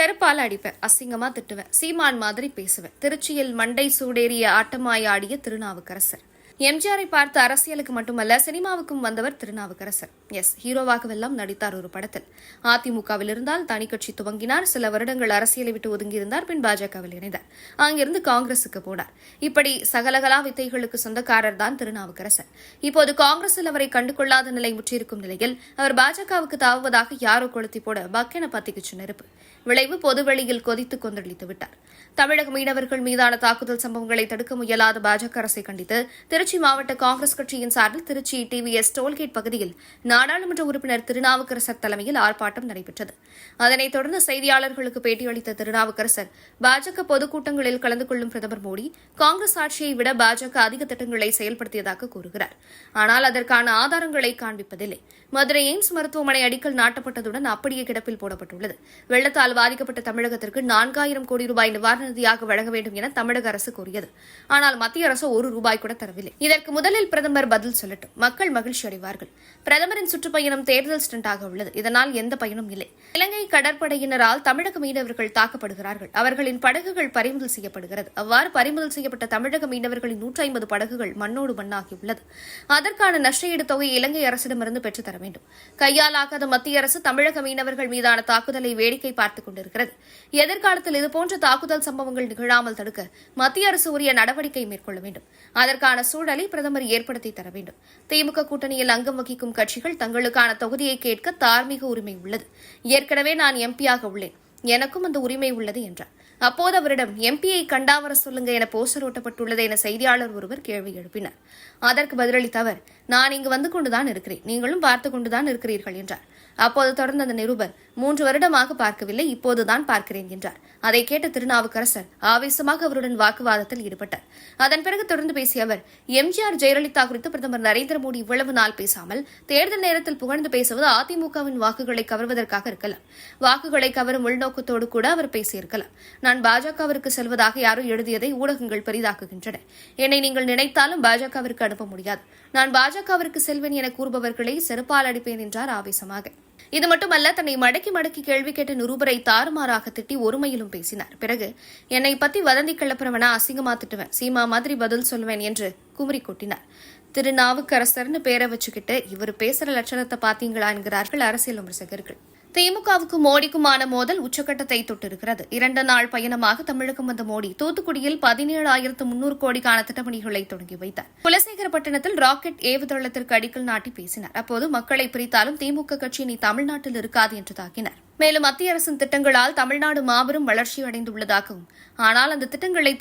செருப்பால் அடிப்பேன். அசிங்கமா திட்டுவேன். சீமான் மாதிரி பேசுவேன். திருச்சியில் மண்டை சூடேறிய ஆட்டமாய் ஆடிய திருநாவுக்கரசர். எம்ஜிஆரை பார்த்து அரசியலுக்கு மட்டுமல்ல சினிமாவுக்கும் வந்தவர் திருநாவுக்கரசர். எஸ் ஹீரோவாகவெல்லாம் நடித்தார் ஒரு படத்தில். அதிமுகவில் இருந்தால் தனி கட்சி துவங்கினார். சில வருடங்கள் அரசியலை விட்டு ஒதுங்கியிருந்தார் பின் பாஜகவில் இணைந்தார். அங்கிருந்து காங்கிரசுக்கு போனார். இப்படி சகலகலா வித்தைகளுக்கு சொந்தக்காரர் தான் திருநாவுக்கரசர். இப்போது காங்கிரஸில் அவரை கண்டுகொள்ளாத நிலை முற்றியிருக்கும் நிலையில் அவர் பாஜகவுக்கு தாவுவதாக யாரோ கொளுத்தி போட பக்கென பத்திக்குச்சு நெருப்பு விளைவு பொதுவெளியில் கொதித்து கொந்தளித்து விட்டார். தமிழக மீனவர்கள் மீதான தாக்குதல் சம்பவங்களை தடுக்க முயலாத பாஜக அரசை கண்டித்து திருச்சி மாவட்ட காங்கிரஸ் கட்சியின் சார்பில் திருச்சி டிவிஎஸ் டோல்கேட் பகுதியில் நாடாளுமன்ற உறுப்பினர் திருநாவுக்கரசர் தலைமையில் ஆர்ப்பாட்டம் நடைபெற்றது. அதனைத் தொடர்ந்து செய்தியாளர்களுக்கு பேட்டியளித்த திருநாவுக்கரசர் பாஜக பொதுக்கூட்டங்களில் கலந்து கொள்ளும் பிரதமர் மோடி காங்கிரஸ் ஆட்சியை விட பாஜக அதிக திட்டங்களை செயல்படுத்தியதாக கூறுகிறார். ஆனால் அதற்கான ஆதாரங்களை காண்பிப்பதில்லை. மதுரை எய்ம்ஸ் மருத்துவமனை அடிக்கல் நாட்டப்பட்டதுடன் அப்படியே கிடப்பில் போடப்பட்டுள்ளது. வெள்ளத்தால் பாதிக்கப்பட்ட தமிழகத்திற்கு நான்காயிரம் கோடி ரூபாய் நிவாரண நிதியாக வழங்க வேண்டும் என தமிழக அரசு கூறியது. ஆனால் மத்திய அரசு ஒரு ரூபாய் கூட தரவில்லை. இதற்கு முதலில் பிரதமர் பதில் சொல்லட்டும். மக்கள் மகிழ்ச்சி அடைவார்கள். பிரதமரின் சுற்றுப்பயணம் தேர்தல் ஸ்டண்டாக உள்ளது. இதனால் எந்த பயனும் இல்லை. இலங்கை கடற்படையினரால் தமிழக மீனவர்கள் தாக்கப்படுகிறார்கள். அவர்களின் படகுகள் பறிமுதல் செய்யப்படுகிறது. அவ்வாறு பறிமுதல் செய்யப்பட்ட தமிழக மீனவர்களின் நூற்றி ஐம்பது படகுகள் மண்ணோடு மண்ணாகியுள்ளது அதற்கான நஷ்டஈடு தொகையை இலங்கை அரசிடமிருந்து பெற்றுத்தர வேண்டும். கையாலாகாத மத்திய அரசு தமிழக மீனவர்கள் மீதான தாக்குதலை வேடிக்கை பார்த்துக் கொண்டிருக்கிறது. எதிர்காலத்தில் இதுபோன்ற தாக்குதல் சம்பவங்கள் நிகழாமல் தடுக்க மத்திய அரசு உரிய நடவடிக்கை மேற்கொள்ள வேண்டும். அதற்கான சூழல் பிரதமர் ஏற்படுத்தி தர வேண்டும். திமுக கூட்டணியில் அங்கம் வகிக்கும் கட்சிகள் தங்களுக்கான தொகுதியை கேட்க தார்மீக உரிமை உள்ளது. ஏற்கனவே நான் எம்பியாக உள்ளேன். எனக்கும் அந்த உரிமை உள்ளது என்றார். அப்போது அவரிடம் எம்பியை கண்டாவர சொல்லுங்க என போஸ்டர் ஓட்டப்பட்டுள்ளது என செய்தியாளர் ஒருவர் கேள்வி எழுப்பினார். அதற்கு பதிலளித்த அவர் நான் இங்கு வந்து கொண்டுதான் இருக்கிறேன். நீங்களும் பார்த்து கொண்டுதான் இருக்கிறீர்கள் என்றார். அப்போது தொடர்ந்த அந்த நிருபர் மூன்று வருடமாக பார்க்கவில்லை இப்போதுதான் பார்க்கிறேன் என்றார். அதை கேட்ட திருநாவுக்கரசர் ஆவேசமாக அவருடன் வாக்குவாதத்தில் ஈடுபட்டார். அதன் பிறகு தொடர்ந்து பேசிய அவர் எம்ஜிஆர் ஜெயலலிதா குறித்து பிரதமர் நரேந்திர மோடி இவ்வளவு நாள் பேசாமல் தேர்தல் நேரத்தில் புகழ்ந்து பேசுவது அதிமுகவின் வாக்குகளை கவர்வதற்காக இருக்கலாம். வாக்குகளை கவரும் உள்நோக்கத்தோடு கூட அவர் பேசியிருக்கலாம். நான் பாஜகவிற்கு செல்வதாக யாரோ எழுதியதை ஊடகங்கள் பெரிதாக்குகின்றன. என்னை நீங்கள் நினைத்தாலும் பாஜகவிற்கு அனுப்ப முடியாது. நான் பாஜகவிற்கு செல்வேன் என கூறுபவர்களை செருப்பால் அடிப்பேன் என்றார் ஆவேசமாக. இது மட்டுமல்ல தன்னை மடக்கி மடக்கி கேள்வி கேட்ட நிருபரை தாறுமாறாக திட்டி ஒருமையிலும் பேசினார். பிறகு என்னை பத்தி வதந்தி கிளப்புறவனா அசிங்கமா திட்டுவேன். சீமா மாதிரி பதில் சொல்லுவேன் என்று குமரி கொட்டினார். திருநாவுக்கரசர்னு பேரை வச்சுக்கிட்டு இவர் பேசுற லட்சணத்தை பாத்தீங்களா என்கிறார்கள் அரசியல் விமர்சகர்கள் திமுகவுக்கும் மோடிக்குமான மோதல் உச்சக்கட்டத்தை தொட்டிருக்கிறது. இரண்டு நாள் பயணமாக தமிழகம் வந்த மோடி தூத்துக்குடியில் பதினேழாயிரத்து முன்னூறு கோடிக்கான திட்டப்பணிகளை தொடங்கி வைத்தார். குலசேகரப்பட்டினத்தில் ராக்கெட் ஏவுதளத்திற்கு அடிக்கல் நாட்டி பேசினார். அப்போது மக்களை பிரித்தாலும் திமுக கட்சி இனி தமிழ்நாட்டில் இருக்காது என்று தாக்கினார். மேலும் மத்திய அரசின் திட்டங்களால் தமிழ்நாடு மாபெரும் வளர்ச்சியடைந்துள்ளதாகவும் ஆனால் அந்த திட்டங்களை